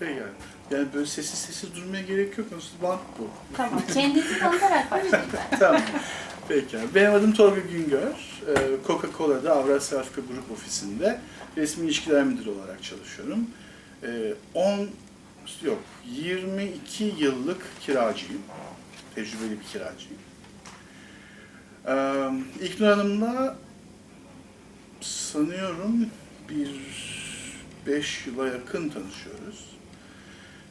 Peki. Yani böyle sessiz sessiz durmaya gerek yok. Nasıl bank bu? Tamam. Kendinizi tanıtarak başlayın ben. tamam. Peki. Benim adım Tolga Güngör. Ee, Coca-Cola'da Avrasya Afrika Grup Ofisi'nde resmi ilişkiler müdürü olarak çalışıyorum. Ee, 10 yok 22 yıllık kiracıyım. Tecrübeli bir kiracıyım. Ee, İlknur Hanım'la sanıyorum bir 5 yıla yakın tanışıyoruz.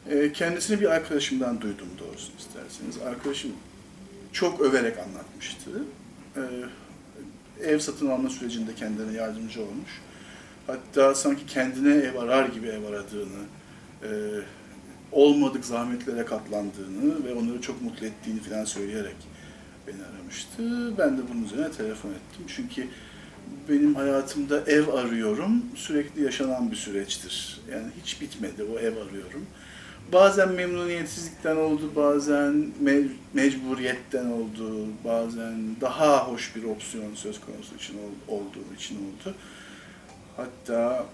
Ee, kendisini bir arkadaşımdan duydum doğrusunu isterseniz. Arkadaşım çok överek anlatmıştı. Ee, ev satın alma sürecinde kendine yardımcı olmuş. Hatta sanki kendine ev arar gibi ev aradığını, e, olmadık zahmetlere katlandığını ve onları çok mutlu ettiğini falan söyleyerek beni aramıştı. Ben de bunun üzerine telefon ettim. Çünkü benim hayatımda ev arıyorum sürekli yaşanan bir süreçtir. Yani hiç bitmedi o ev arıyorum. Bazen memnuniyetsizlikten oldu, bazen me- mecburiyetten oldu, bazen daha hoş bir opsiyon söz konusu için ol- olduğu için oldu. Hatta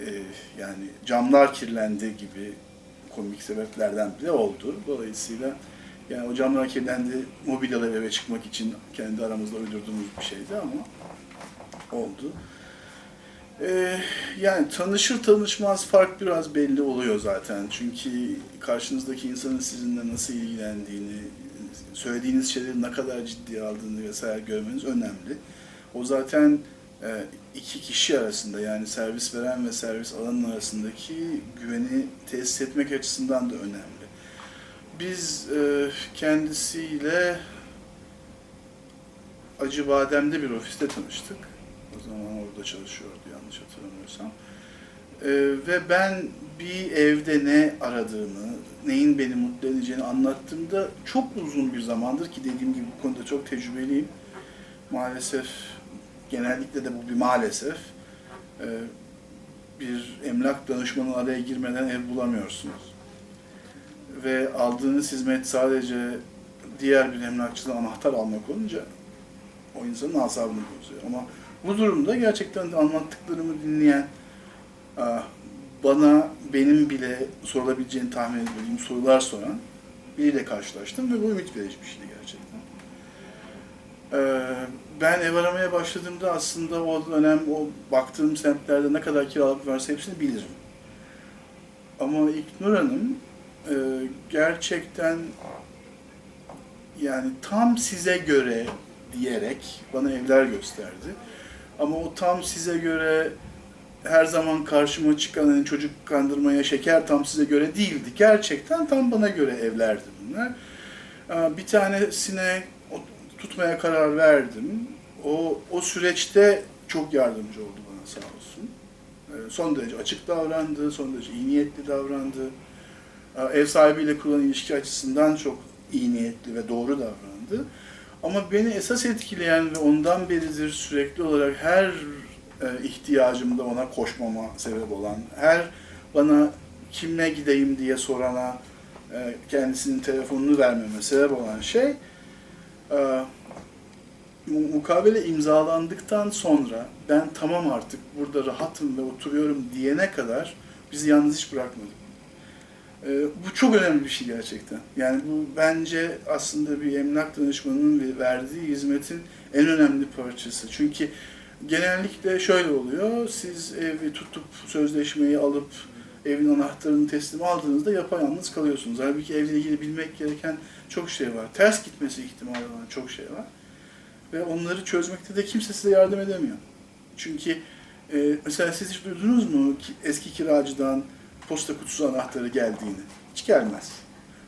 e, yani camlar kirlendi gibi komik sebeplerden bile oldu. Dolayısıyla yani o camlar kirlendi mobilyalar eve çıkmak için kendi aramızda uydurduğumuz bir şeydi ama oldu. Ee, yani tanışır tanışmaz fark biraz belli oluyor zaten. Çünkü karşınızdaki insanın sizinle nasıl ilgilendiğini, söylediğiniz şeyleri ne kadar ciddiye aldığını vesaire görmeniz önemli. O zaten e, iki kişi arasında yani servis veren ve servis alanın arasındaki güveni tesis etmek açısından da önemli. Biz e, kendisiyle Acıbadem'de bir ofiste tanıştık. O zaman orada çalışıyordu yanlış hatırlamıyorsam. Ee, ve ben bir evde ne aradığını, neyin beni mutlu edeceğini anlattığımda çok uzun bir zamandır ki dediğim gibi bu konuda çok tecrübeliyim. Maalesef, genellikle de bu bir maalesef. Ee, bir emlak danışmanı araya girmeden ev bulamıyorsunuz. Ve aldığınız hizmet sadece diğer bir emlakçıdan anahtar almak olunca o insanın asabını bozuyor. Ama bu durumda gerçekten anlattıklarımı dinleyen, bana benim bile sorulabileceğini tahmin edebildiğim sorular soran biriyle karşılaştım ve bu ümit verici bir şeydi gerçekten. Ee, Ben ev aramaya başladığımda aslında o dönem o baktığım semtlerde ne kadar kiralık varsa hepsini bilirim. Ama İlknur Hanım e, gerçekten yani tam size göre diyerek bana evler gösterdi. Ama o tam size göre her zaman karşıma çıkan hani çocuk kandırmaya şeker tam size göre değildi. Gerçekten tam bana göre evlerdi bunlar. Aa, Bir tanesine tutmaya karar verdim. O, o süreçte çok yardımcı oldu bana sağ olsun. Ee, Son derece açık davrandı, son derece iyi niyetli davrandı. Aa, Ev sahibiyle kurulan ilişki açısından çok iyi niyetli ve doğru davrandı. Ama beni esas etkileyen ve ondan beridir sürekli olarak her e, ihtiyacımda ona koşmama sebep olan, her bana kimle gideyim diye sorana e, kendisinin telefonunu vermeme sebep olan şey e, mu- mukabele imzalandıktan sonra ben tamam artık burada rahatım ve oturuyorum diyene kadar bizi yalnız hiç bırakmadı. Ee, bu çok önemli bir şey gerçekten. Yani bu bence aslında bir emlak danışmanının ve- verdiği hizmetin en önemli parçası. Çünkü genellikle şöyle oluyor, siz evi tutup sözleşmeyi alıp evin anahtarını teslim aldığınızda yapayalnız kalıyorsunuz. Halbuki evle ilgili bilmek gereken çok şey var. Ters gitmesi ihtimali olan çok şey var. Ve onları çözmekte de kimse size yardım edemiyor. Çünkü e, mesela siz hiç duydunuz mu ki eski kiracıdan posta kutusu anahtarı geldiğini? Hiç gelmez.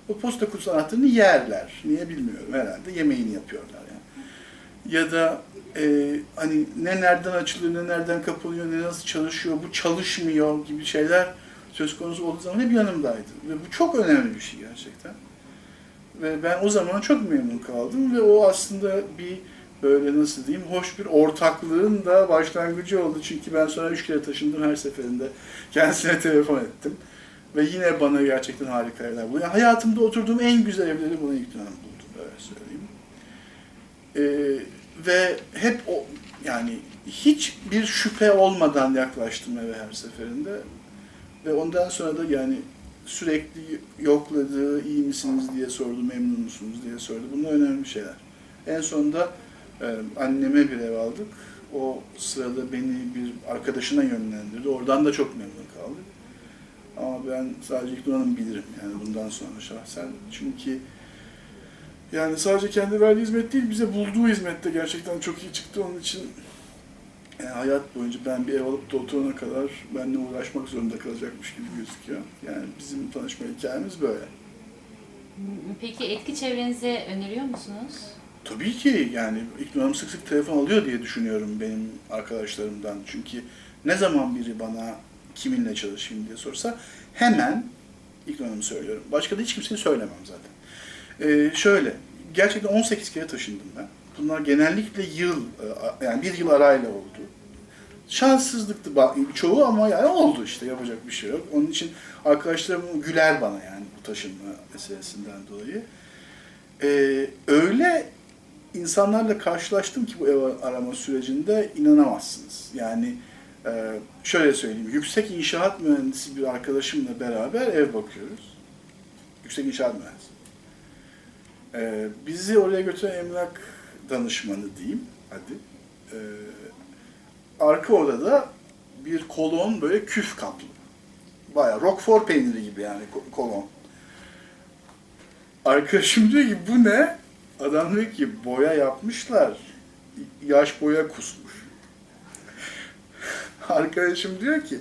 O posta kutusu anahtarını yerler. Niye bilmiyorum herhalde. Yemeğini yapıyorlar yani. Ya da e, hani ne nereden açılıyor, ne nereden kapanıyor, ne nasıl çalışıyor, bu çalışmıyor gibi şeyler söz konusu olduğu zaman hep yanımdaydı. Ve bu çok önemli bir şey gerçekten. Ve ben o zaman çok memnun kaldım ve o aslında bir böyle nasıl diyeyim hoş bir ortaklığın da başlangıcı oldu. Çünkü ben sonra üç kere taşındım her seferinde kendisine telefon ettim. Ve yine bana gerçekten harika evler buldu. Yani hayatımda oturduğum en güzel evleri buna ilk dönem buldum öyle söyleyeyim. Ee, ve hep o yani hiçbir şüphe olmadan yaklaştım eve her seferinde. Ve ondan sonra da yani sürekli yokladı, iyi misiniz diye sordu, memnun musunuz diye sordu. Bunlar önemli şeyler. En sonunda e, anneme bir ev aldık. O sırada beni bir arkadaşına yönlendirdi. Oradan da çok memnun kaldık. Ama ben sadece İknur bilirim yani bundan sonra şahsen. Çünkü yani sadece kendi verdiği hizmet değil, bize bulduğu hizmette gerçekten çok iyi çıktı. Onun için yani hayat boyunca ben bir ev alıp da oturana kadar benimle uğraşmak zorunda kalacakmış gibi gözüküyor. Yani bizim tanışma hikayemiz böyle. Peki etki çevrenize öneriyor musunuz? Tabii ki yani Hanım sık sık telefon alıyor diye düşünüyorum benim arkadaşlarımdan. Çünkü ne zaman biri bana kiminle çalışayım diye sorsa hemen Hanım'ı söylüyorum. Başka da hiç kimseye söylemem zaten. Ee, şöyle, gerçekten 18 kere taşındım ben. Bunlar genellikle yıl, e, yani bir yıl arayla oldu. Şanssızlıktı çoğu ama yani oldu işte yapacak bir şey yok. Onun için arkadaşlarım güler bana yani bu taşınma meselesinden dolayı. Ee, öyle insanlarla karşılaştım ki bu ev arama sürecinde inanamazsınız. Yani e, şöyle söyleyeyim, yüksek inşaat mühendisi bir arkadaşımla beraber ev bakıyoruz. Yüksek inşaat mühendisi. Ee, bizi oraya götüren emlak danışmanı diyeyim, hadi. Ee, arka odada bir kolon böyle küf kaplı. Bayağı Roquefort peyniri gibi yani ko- kolon. Arkadaşım diyor ki bu ne? Adam diyor ki boya yapmışlar. Yaş boya kusmuş. Arkadaşım diyor ki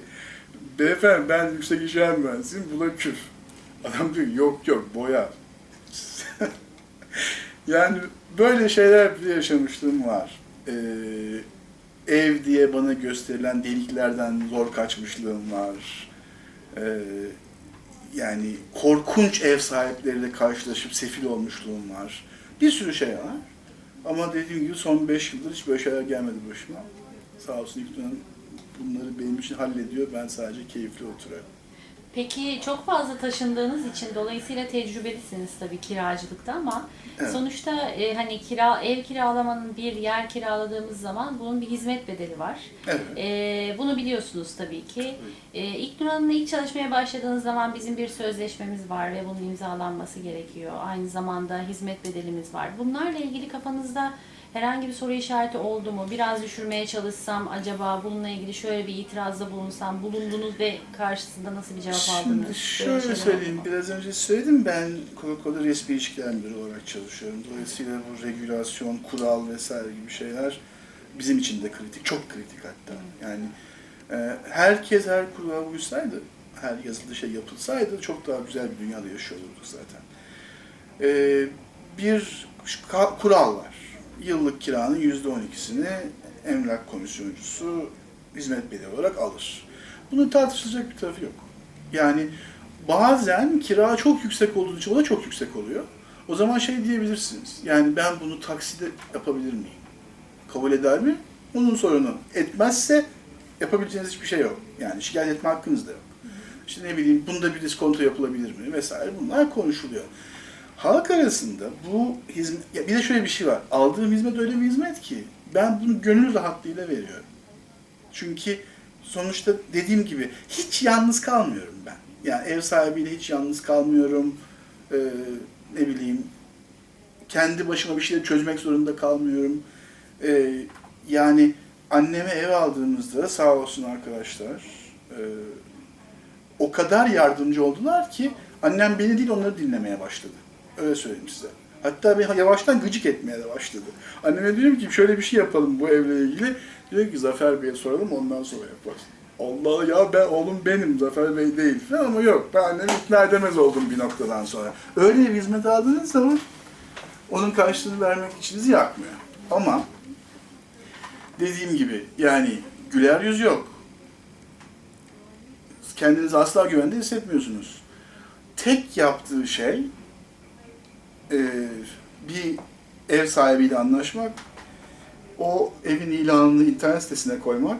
beyefendi ben yüksek inşaat mühendisiyim bu da küf. Adam diyor yok yok boya. yani böyle şeyler bir yaşamışlığım var. Ee, ev diye bana gösterilen deliklerden zor kaçmışlığım var. Ee, yani korkunç ev sahipleriyle karşılaşıp sefil olmuşluğum var. Bir sürü şey var. Ama dediğim gibi son 5 yıldır hiç böyle şeyler gelmedi başıma. Sağ olsun Hanım bunları benim için hallediyor. Ben sadece keyifli oturuyorum. Peki çok fazla taşındığınız için dolayısıyla tecrübelisiniz tabii kiracılıkta ama Evet. sonuçta e, hani kira ev kiralamanın bir yer kiraladığımız zaman bunun bir hizmet bedeli var. Evet. E, bunu biliyorsunuz tabii ki. E, İlknur Hanım'la ilk çalışmaya başladığınız zaman bizim bir sözleşmemiz var ve bunun imzalanması gerekiyor. Aynı zamanda hizmet bedelimiz var. Bunlarla ilgili kafanızda herhangi bir soru işareti oldu mu? Biraz düşürmeye çalışsam acaba bununla ilgili şöyle bir itirazda bulunsam bulundunuz ve karşısında nasıl bir cevap aldınız? Şimdi şöyle söyleyeyim, biraz önce söyledim ben Coca-Cola resmi ilişkiler müdürü olarak çalışıyorum. Dolayısıyla bu regülasyon, kural vesaire gibi şeyler bizim için de kritik, çok kritik hatta. Yani e, herkes her kurala uysaydı, her yazılı şey yapılsaydı çok daha güzel bir dünyada yaşıyor olurduk zaten. E, bir kural var. Yıllık kiranın yüzde on ikisini emlak komisyoncusu hizmet bedeli olarak alır. Bunun tartışılacak bir tarafı yok. Yani bazen kira çok yüksek olduğu için o da çok yüksek oluyor. O zaman şey diyebilirsiniz. Yani ben bunu takside yapabilir miyim? Kabul eder mi? Onun sorunu. Etmezse yapabileceğiniz hiçbir şey yok. Yani şikayet etme hakkınız da yok. İşte ne bileyim bunda bir diskonto yapılabilir mi vesaire bunlar konuşuluyor. Halk arasında bu hizmet, ya bir de şöyle bir şey var. Aldığım hizmet öyle bir hizmet ki ben bunu gönül rahatlığıyla veriyorum. Çünkü sonuçta dediğim gibi hiç yalnız kalmıyorum ben. Yani ev sahibiyle hiç yalnız kalmıyorum. Ee, ne bileyim kendi başıma bir şeyleri çözmek zorunda kalmıyorum. Ee, yani anneme ev aldığımızda sağ olsun arkadaşlar e, o kadar yardımcı oldular ki annem beni değil onları dinlemeye başladı. Öyle söyleyeyim size. Hatta beni yavaştan gıcık etmeye de başladı. Anneme diyorum ki şöyle bir şey yapalım bu evle ilgili. Diyor ki Zafer Bey'e soralım ondan sonra yaparız. Allah ya ben oğlum benim Zafer Bey değil falan ama yok ben annemi ikna edemez oldum bir noktadan sonra. Öyle bir hizmet aldığınız zaman onun karşılığını vermek içinizi yakmıyor. Ama dediğim gibi yani güler yüz yok. Kendinizi asla güvende hissetmiyorsunuz. Tek yaptığı şey e, bir ev sahibiyle anlaşmak, o evin ilanını internet sitesine koymak,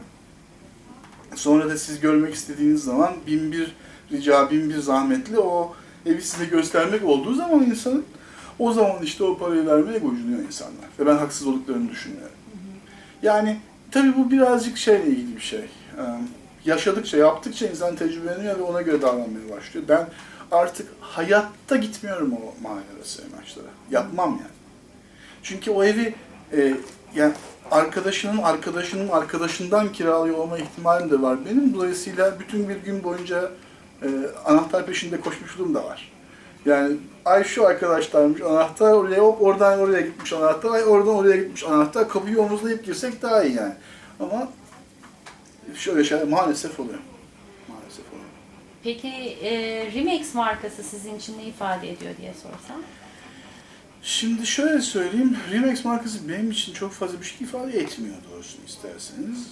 sonra da siz görmek istediğiniz zaman bin bir rica, bin bir zahmetle o evi size göstermek olduğu zaman insanın o zaman işte o parayı vermeye gocunuyor insanlar. Ve ben haksız olduklarını düşünüyorum. Yani tabii bu birazcık şeyle ilgili bir şey. Ee, yaşadıkça, yaptıkça insan tecrübeleniyor ve ona göre davranmaya başlıyor. Ben artık hayatta gitmiyorum o arası maçlara. Yapmam yani. Çünkü o evi e, yani arkadaşının arkadaşının arkadaşından kiralıyor olma ihtimalim de var benim. Dolayısıyla bütün bir gün boyunca e, anahtar peşinde koşmuşluğum da var. Yani ay şu arkadaşlarmış anahtar oraya hop oradan oraya gitmiş anahtar ay oradan oraya gitmiş anahtar kapıyı omuzlayıp girsek daha iyi yani. Ama şöyle şeyler maalesef oluyor. Peki e, Remax markası sizin için ne ifade ediyor diye sorsam? Şimdi şöyle söyleyeyim, Remax markası benim için çok fazla bir şey ifade etmiyor doğrusunu isterseniz.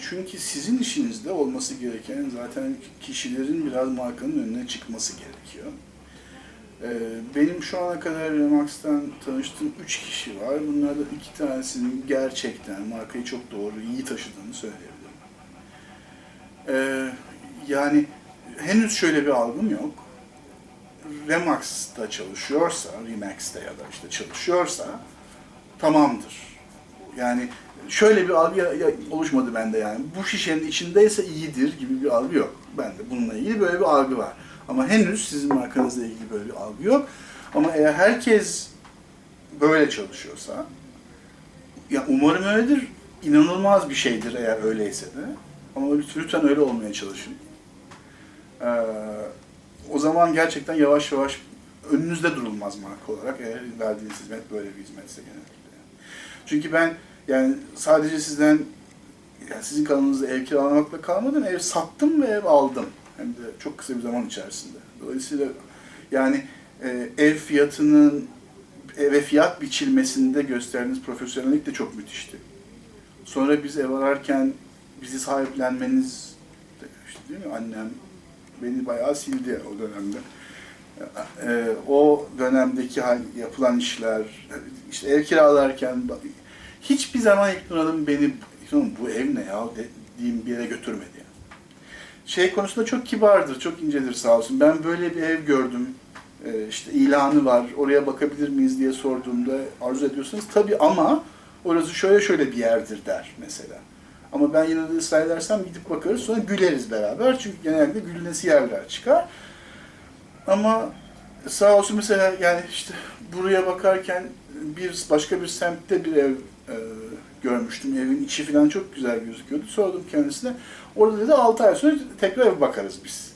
Çünkü sizin işinizde olması gereken zaten kişilerin biraz markanın önüne çıkması gerekiyor. Ee, Benim şu ana kadar Remax'tan tanıştığım 3 kişi var. Bunlardan iki tanesinin gerçekten markayı çok doğru, iyi taşıdığını söyleyebilirim. Ee, Yani henüz şöyle bir algım yok. Remax'ta çalışıyorsa, Remax'te ya da işte çalışıyorsa tamamdır. Yani şöyle bir algı oluşmadı bende yani. Bu şişenin içindeyse iyidir gibi bir algı yok. Bende bununla ilgili böyle bir algı var. Ama henüz sizin markanızla ilgili böyle bir algı yok. Ama eğer herkes böyle çalışıyorsa, ya umarım öyledir. İnanılmaz bir şeydir eğer öyleyse de. Ama lütfen öyle olmaya çalışın. Ee, o zaman gerçekten yavaş yavaş önünüzde durulmaz marka olarak eğer verdiğiniz hizmet böyle bir hizmetse genellikle. Çünkü ben yani sadece sizden yani sizin kanalınızda ev kiralamakla kalmadım, ev sattım ve ev aldım. Hem de çok kısa bir zaman içerisinde. Dolayısıyla yani e, ev fiyatının eve fiyat biçilmesinde gösterdiğiniz profesyonellik de çok müthişti. Sonra biz ev ararken bizi sahiplenmeniz, işte değil mi annem beni bayağı sildi o dönemde. Ee, o dönemdeki yapılan işler, işte ev kiralarken hiçbir zaman İlknur Hanım beni "İlknur Hanım, bu ev ne ya dediğim bir yere götürmedi. Yani. Şey konusunda çok kibardır, çok incedir sağ olsun. Ben böyle bir ev gördüm, ee, işte ilanı var, oraya bakabilir miyiz diye sorduğumda arzu ediyorsanız tabii ama orası şöyle şöyle bir yerdir der mesela. Ama ben yine de ısrar edersem gidip bakarız sonra güleriz beraber. Çünkü genelde gülünesi yerler çıkar. Ama sağ olsun mesela yani işte buraya bakarken bir başka bir semtte bir ev e, görmüştüm. Evin içi falan çok güzel gözüküyordu. Sordum kendisine. Orada dedi 6 ay sonra tekrar bakarız biz.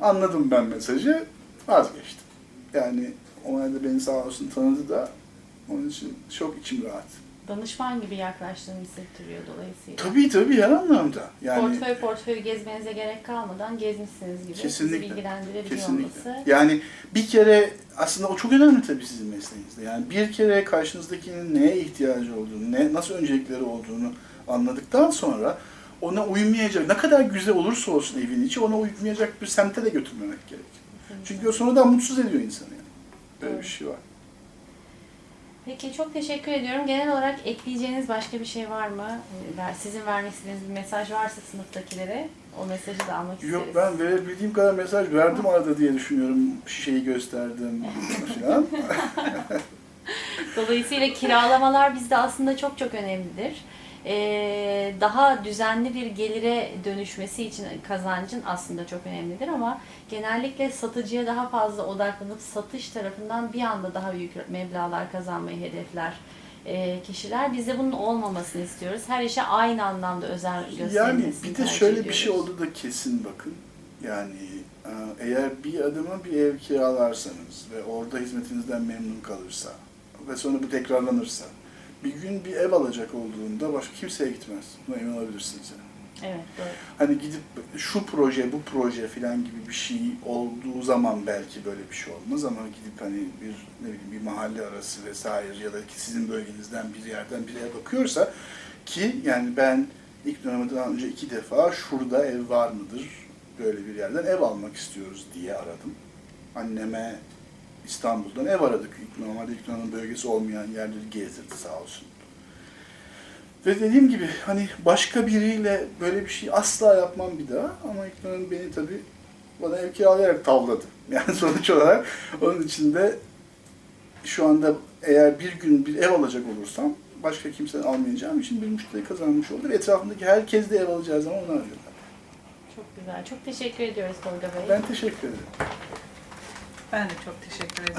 Anladım ben mesajı. Vazgeçtim. Yani o da beni sağ olsun tanıdı da onun için çok içim rahat. Danışman gibi yaklaştığını hissettiriyor dolayısıyla. Tabii tabii her anlamda. Yani Portföy portföy gezmenize gerek kalmadan gezmişsiniz gibi Kesinlikle. sizi bilgilendirebiliyor Kesinlikle. olması. Yani bir kere aslında o çok önemli tabii sizin mesleğinizde. Yani bir kere karşınızdakinin neye ihtiyacı olduğunu, ne, nasıl öncelikleri olduğunu anladıktan sonra ona uymayacak, ne kadar güzel olursa olsun evin içi ona uymayacak bir semte de götürmemek gerek. Çünkü o sonradan mutsuz ediyor insanı yani. Böyle bir Evet. şey var. Peki çok teşekkür ediyorum. Genel olarak ekleyeceğiniz başka bir şey var mı? Ee, Sizin vermek istediğiniz bir mesaj varsa sınıftakilere o mesajı da almak isteriz. Yok ben verebildiğim kadar mesaj verdim arada diye düşünüyorum. Şişeyi gösterdim falan. Dolayısıyla kiralamalar bizde aslında çok çok önemlidir. Ee, daha düzenli bir gelire dönüşmesi için kazancın aslında çok önemlidir ama genellikle satıcıya daha fazla odaklanıp satış tarafından bir anda daha büyük meblağlar kazanmayı hedefler ee, kişiler. Biz de bunun olmamasını istiyoruz. Her işe aynı anlamda Yani gösterilmesini bir de şöyle bir şey ediyoruz. oldu da kesin bakın. Yani e, eğer bir adama bir ev kiralarsanız ve orada hizmetinizden memnun kalırsa ve sonra bu tekrarlanırsa bir gün bir ev alacak olduğunda başka kimseye gitmez. Buna emin olabilirsiniz. Yani. Evet doğru. Hani gidip şu proje, bu proje falan gibi bir şey olduğu zaman belki böyle bir şey olmaz ama gidip hani bir ne bileyim bir mahalle arası vesaire ya da ki sizin bölgenizden bir yerden bir eve bakıyorsa ki yani ben ilk dönemde daha önce iki defa şurada ev var mıdır böyle bir yerden ev almak istiyoruz diye aradım. Anneme İstanbul'dan ev aradık. Normalde dönemin bölgesi olmayan yerleri gezdirdi sağ olsun. Ve dediğim gibi hani başka biriyle böyle bir şey asla yapmam bir daha ama dönem beni tabii bana ev kiralayarak tavladı. Yani sonuç olarak onun için de şu anda eğer bir gün bir ev alacak olursam başka kimseden almayacağım için bir müşteri kazanmış olur. Etrafındaki herkes de ev alacağı zaman onu arıyorlar. Çok güzel. Çok teşekkür ediyoruz Tolga Bey. Ben teşekkür ederim. Ben de çok teşekkür ederim.